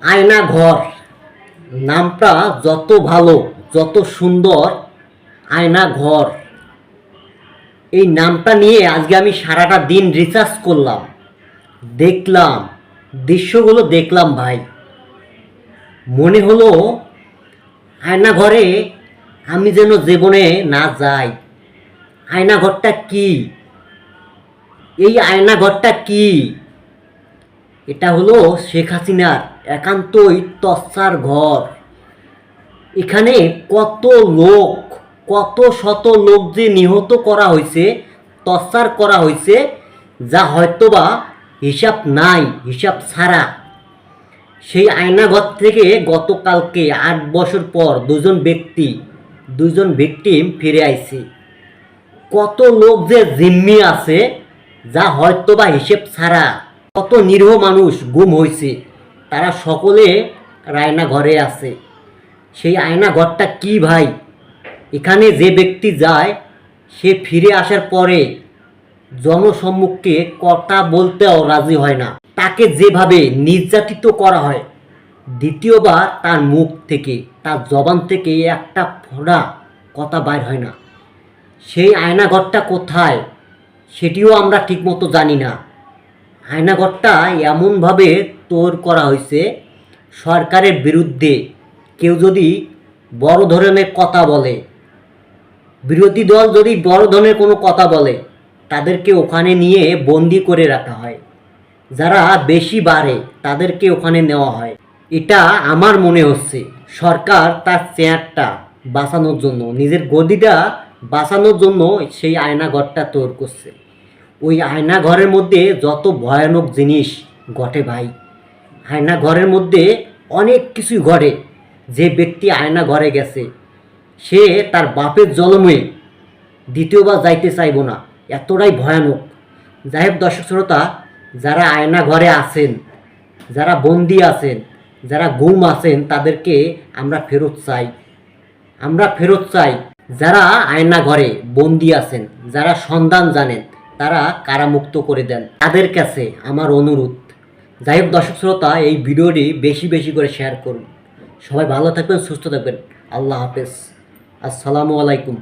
আয়না ঘর। নামটা যত ভালো, যত সুন্দর, আয়না ঘর। এই নামটা নিয়ে আজকে আমি সারাটা দিন রিসার্চ করলাম। দেখলাম, দৃশ্যগুলো দেখলাম ভাই। মনে হলো, আয়না ঘরে আমি যেন জীবনে না যাই। আয়না ঘরটা কি? এই আয়না ঘরটা কি? এটা হলো শেখ হাসিনার একান্তই তসার ঘর। এখানে কত লোক, কত শত লোক যে নিহত করা হয়েছে তসার করা হয়েছে যা হয়তোবা হিসাব নাই, হিসাব ছাড়া। সেই আয়নাঘর থেকে গতকালকে আট বছর পর দুজন ব্যক্তি, দুজন ভিকটিম ফিরে আইছে। কত লোক যে জিম্মি আছে, যা হয়তোবা হিসেব ছাড়া। কত নিরীহ মানুষ গুম হয়েছে তারা সকলে রায়না ঘরে আছে। সেই আয়না ঘরটা কি ভাই? এখানে যে ব্যক্তি যায়, সে ফিরে আসার পরে জনসম্মুখে কথা বলতেও রাজি হয় না। তাকে যেভাবে নির্যাতিত করা হয়, দ্বিতীয়বার তার মুখ থেকে, তার জবান থেকে একটা ফোড়া কথা বাইর হয় না। সেই আয়নাঘরটা কোথায়, সেটিও আমরা ঠিকমতো জানি না। আয়নাঘরটা এমনভাবে তোর করা হয়েছে সরকারের বিরুদ্ধে কেউ যদি বড় ধরনের কথা বলে, বিরোধী দল যদি বড় ধরনের কোনো কথা বলে, তাদেরকে ওখানে নিয়ে বন্দি করে রাখা হয়। যারা বেশি বাড়ে, তাদেরকে ওখানে নেওয়া হয়। এটা আমার মনে হচ্ছে, সরকার তার চেয়ারটা বাঁচানোর জন্য, নিজের গদিটা বাঁচানোর জন্য সেই আয়নাঘরটা তৈরি করছে। ওই আয়নাঘরের মধ্যে যত ভয়ানক জিনিস ঘটে ভাই আয়নাঘরের মধ্যে অনেক কিছুই ঘটে। যে ব্যক্তি আয়না ঘরে গেছে, সে তার বাপের জন্মে দ্বিতীয়বার যাইতে চাইব না। এতটাই ভয়ানক। যাই দর্শক শ্রোতা, যারা আয়না ঘরে আছেন, যারা বন্দি আছেন, যারা গুম আছেন, তাদেরকে আমরা ফেরত চাই। আমরা ফেরত চাই যারা আয়না ঘরে বন্দি আছেন, যারা সন্ধান জানেন, তারা কারামুক্ত করে দেন। তাদের কাছে আমার অনুরোধ যাই হোক দর্শক শ্রোতা, এই ভিডিওটি বেশি বেশি করে শেয়ার করুন। সবাই ভালো থাকবেন, সুস্থ থাকবেন। আল্লাহ হাফেজ। আসসালামু আলাইকুম।